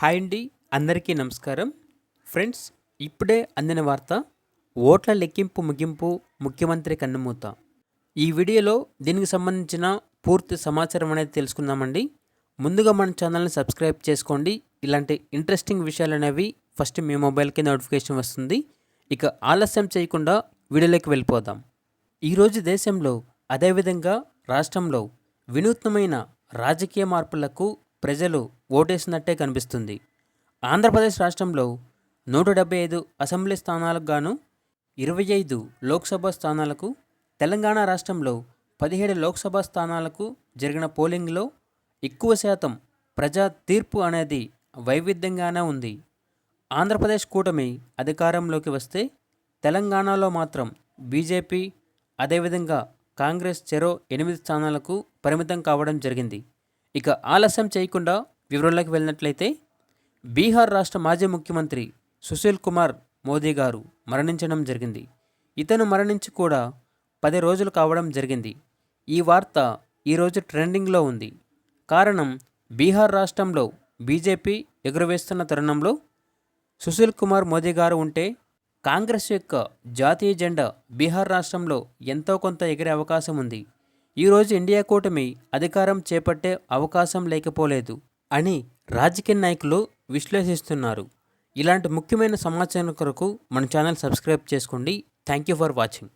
Hi అండి అందరికీ నమస్కారం. ఫ్రెండ్స్ ఇప్పుడే అందిన వార్త ఓట్ల లెక్కింపు ముగింపు ముఖ్యమంత్రి కన్నుమూత. ఈ వీడియోలో దీనికి సంబంధించిన పూర్తి సమాచారం అనేది తెలుసుకుందామండి. ముందుగా మన ఛానల్ని సబ్స్క్రైబ్ చేసుకోండి. ఇలాంటి ఇంట్రెస్టింగ్ విషయాలు అనేవి ఫస్ట్ మీ మొబైల్కి నోటిఫికేషన్ వస్తుంది. ఇక ఆలస్యం చేయకుండా వీడియోలోకి వెళ్ళిపోదాం. ఈరోజు దేశంలో అదేవిధంగా రాష్ట్రంలో వినూత్నమైన రాజకీయ మార్పులకు ప్రజలు ఓటేసినట్టే కనిపిస్తుంది. ఆంధ్రప్రదేశ్ రాష్ట్రంలో నూట డెబ్బై ఐదు అసెంబ్లీ స్థానాలకు గాను ఇరవై ఐదు లోక్సభ స్థానాలకు తెలంగాణ రాష్ట్రంలో పదిహేడు లోక్సభ స్థానాలకు జరిగిన పోలింగ్లో ఎక్కువ శాతం ప్రజా తీర్పు అనేది వైవిధ్యంగానే ఉంది. ఆంధ్రప్రదేశ్ కూటమి అధికారంలోకి వస్తే తెలంగాణలో మాత్రం బీజేపీ అదేవిధంగా కాంగ్రెస్ చెరో ఎనిమిది స్థానాలకు పరిమితం కావడం జరిగింది. ఇక ఆలస్యం చేయకుండా వివరాల్లోకి వెళ్ళినట్లయితే బీహార్ రాష్ట్ర మాజీ ముఖ్యమంత్రి సుశీల్ కుమార్ మోదీ గారు మరణించడం జరిగింది. ఇతను మరణించి కూడా పది రోజులు కావడం జరిగింది. ఈ వార్త ఈరోజు ట్రెండింగ్లో ఉంది. కారణం బీహార్ రాష్ట్రంలో బీజేపీ ఎగురవేస్తున్న తరుణంలో సుశీల్ కుమార్ మోదీ గారు ఉంటే కాంగ్రెస్ యొక్క జాతీయ జెండా బీహార్ రాష్ట్రంలో ఎంతో కొంత ఎగిరే అవకాశం ఉంది. ఈరోజు ఇండియా కూటమి అధికారం చేపట్టే అవకాశం లేకపోలేదు అని రాజకీయ నాయకులు విశ్లేషిస్తున్నారు. ఇలాంటి ముఖ్యమైన సమాచారం కొరకు మన ఛానల్ సబ్స్క్రైబ్ చేసుకోండి. Thank you for watching.